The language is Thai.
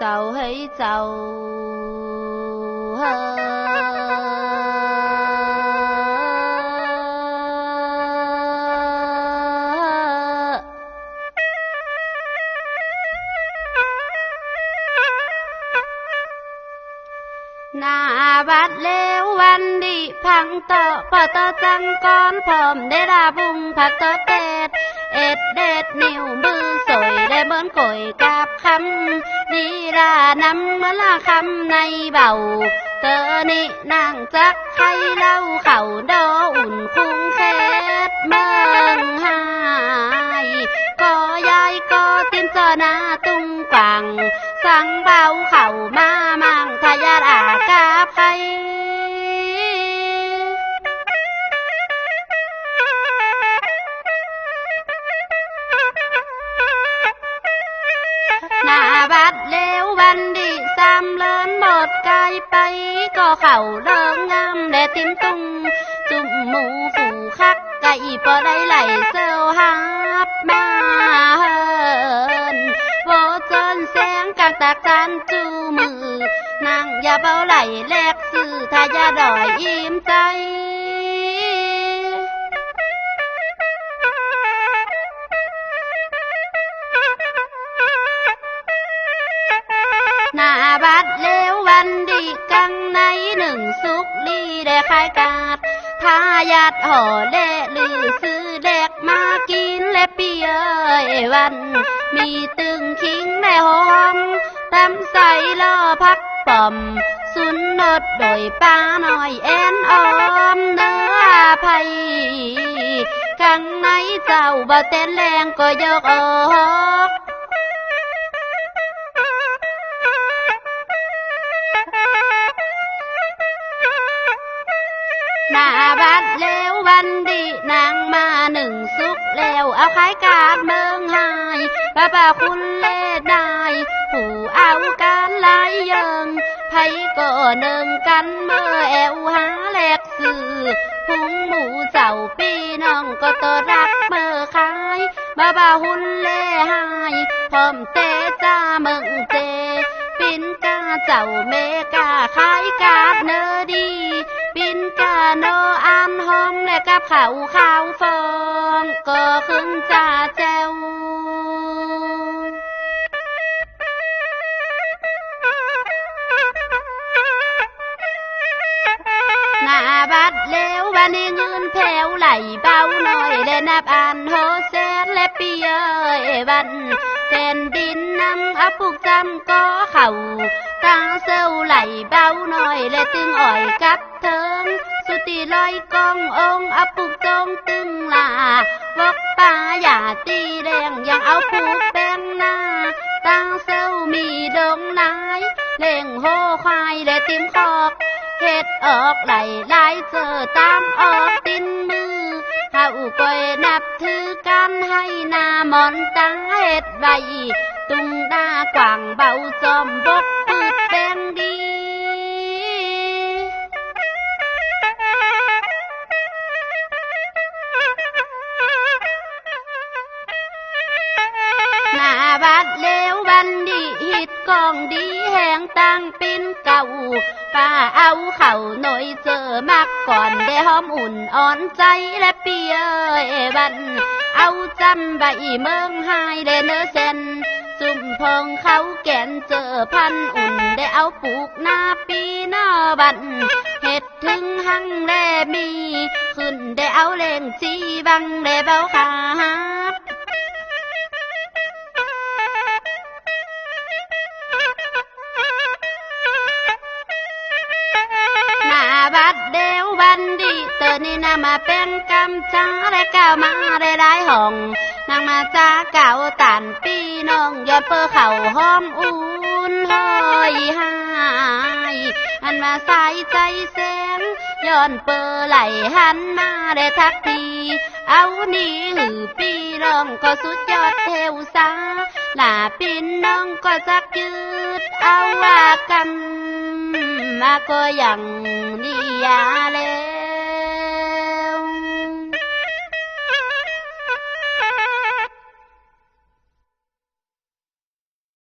เจ้าใบัดเลววันดีพังต่อปอต่อจังก้อนพร้อมได้ดาบุงผักต่อเตดเอ็ดเด็ดนิ้วมือสวยได้เบิ้นก่อยกับคำดีลานำเมื่อลาคำในเบาเตอนี่นางจักใครเล่าเข่าดออุ่นคุ้งเฟดเมืองหายก็ยายก็ตินเจอหน้าตุ้งกวางสังเบาเข่ามา บัดเล้ววันดีสามเลินหมดกายไป ก็เข่าเริงงามแดติมตุงจุ่มหมูฝูคักไก่ปอได้ไหลเซลฮับมาเฮินโวจนแสงกลางตากจันจูมือนางอย่าเบาไหลแลกสื่อทายาดอยยิ้มใจ หน้าบัดเลววันดีกังในหนึ่งสุกลีได้ขายกาดทายาทห่อเละลือซื้อเด็กมากินและเปียเอวัน มีตึงคิงในห้องตำใส่ล่อพักป่อม สุนนดโดยป้าหน่อยแอนออมเนื้อไผ่ข้างในเจ้าบ่เต้นแรงก็ยกออก หน้าบัดเลววันดีนางมาหนึ่งสุกแล้วเอาขายกาดเมืองหายป้าป้าคุณเล่ได้ผู้เอาการหลายยิงไผก็หนึ่งกันเมื่อแอวหาแหลกสื่อพุงหมูเจ้าปีน้องก็ตอรักเมื่อขายบ้าบ้าหุ่นเล่หายพร้อมเตจ้าเมืองเจปินกาเจ้าเมกาขายกาดเนอดี ปินกาโนอันหอมและกับเขาวข้าวฟองก็ขึ้นจาแจวหน้าบัดเลววันนี้เงินแผ่วไหลเบาหน่อยและนับอันโฮเซและเปียเอวัน เส้นดินน้ำอับปุกจำก็เข่าตาเซลไหลเบาหน่อยและตึงอ่อยกับเทิง สุติลอยกององอับปุกจงตึงลาวกป่าอย่าตีแดงยังเอาผูกแป้งหน้าตาเซลมีดงนายเล่งโหควายและติมคอกเฮ็ดออกไหลไหลเจอตามออกตินมือ เขาก้อยนับถือกันให้หนามอนตาเฮิตกองดีแห่งตั้งปินเก่าป้าเอาเข่าหน่อยเจอมักก่อนได้หอมอุ่นอ่อนใจและเปียเอบัน เอาจำใบเมืองหายได้เนื้อเส้นจุ่มพองเขาแก่นเจอพันอุ่นได้เอาปลูกหน้าปีหน้าบันเห็ดถึงหังแลมี ขึ้นได้เอาเล่งชีบังได้เบาขา น้ามาเป็นกำจ้าและก้าวมาได้ได้ห้องนางมาจ้าเก่าตันปีน้องยอดเปอร์เข่าหอมอุ่นหอยหายอันมาใส่ใจแสงย้อนเปอร์ไหลหันมาได้ทักทีเอานี่หือปีร้องก็สุดยอดเทวสาหลาปินน้องก็จักยืดเอาว่ากันมาก็ย่าง